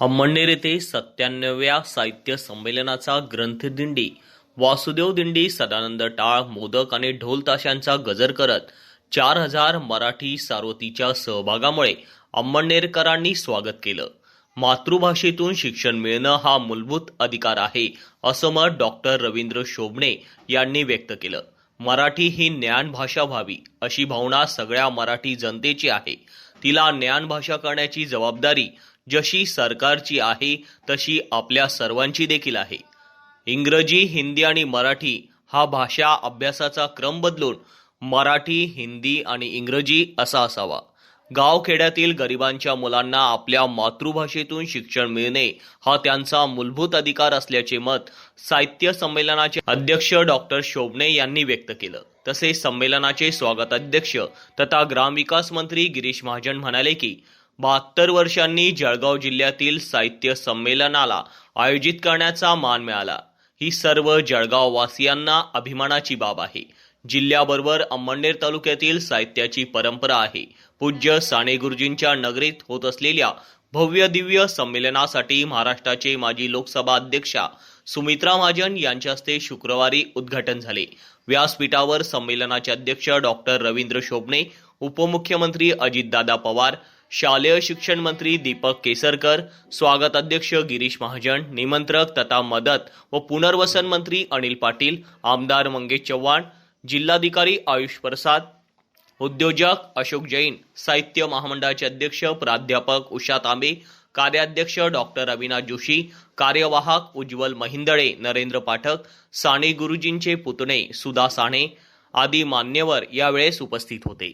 अंमळनेर येथे सत्त्याण्णव्या साहित्य संमेलनाचा ग्रंथदिंडी वासुदेव दिंडी सदानंद टाळ मोदक आणि ढोल ताशांचा गजर करत चार हजार मराठी सारोतीच्या सहभागामुळे अंमळनेरकरांनी स्वागत केलं. मातृभाषेतून शिक्षण मिळणं हा मूलभूत अधिकार आहे असं मत डॉक्टर रवींद्र शोभणे यांनी व्यक्त केलं. मराठी ही ज्ञान भाषा व्हावी अशी भावना सगळ्या मराठी जनतेची आहे. तिला ज्ञान भाषा करण्याची जबाबदारी जशी सरकारची आहे तशी आपल्या सर्वांची देखील आहे. इंग्रजी हिंदी आणि मराठी हा भाषा अभ्यासाचा क्रम बदलून मराठी हिंदी आणि इंग्रजी असा असावा. गावखेड्यातील गरिबांच्या मुलांना आपल्या मातृभाषेतून शिक्षण मिळणे हा त्यांचा मूलभूत अधिकार असल्याचे मत साहित्य संमेलनाचे अध्यक्ष डॉक्टर शोभणे यांनी व्यक्त केलं. तसेच संमेलनाचे स्वागताध्यक्ष तथा ग्रामविकास मंत्री गिरीश महाजन म्हणाले की बहात्तर वर्षांनी जळगाव जिल्ह्यातील साहित्य संमेलनाला आयोजित करण्याचा मान मिळाला. ही सर्व जळगाव वासियांना अभिमानाची बाब आहे. जिल्ह्याबरोबर अंमळनेर तालुक्यातील साहित्याची परंपरा आहे. पूज्य साने गुरुजींच्या नगरीत होत असलेल्या भव्य दिव्य संमेलनासाठी महाराष्ट्राचे माजी लोकसभा अध्यक्षा सुमित्रा महाजन यांच्या हस्ते शुक्रवारी उद्घाटन झाले. व्यासपीठावर संमेलनाचे अध्यक्ष डॉक्टर रवींद्र शोभणे उपमुख्यमंत्री अजितदादा पवार शालेय शिक्षण मंत्री दीपक केसरकर स्वागत अध्यक्ष गिरीश महाजन निमंत्रक तथा मदत व पुनर्वसन मंत्री अनिल पाटील आमदार मंगेश चव्हाण जिल्हाधिकारी आयुष प्रसाद उद्योजक अशोक जैन साहित्य महामंडळाचे अध्यक्ष प्राध्यापक उषा तांबे कार्याध्यक्ष डॉक्टर अविनाश जोशी कार्यवाहक उज्ज्वल महिंदळे नरेंद्र पाठक साने गुरुजींचे पुतणे सुधा साने आदी मान्यवर यावेळेस उपस्थित होते.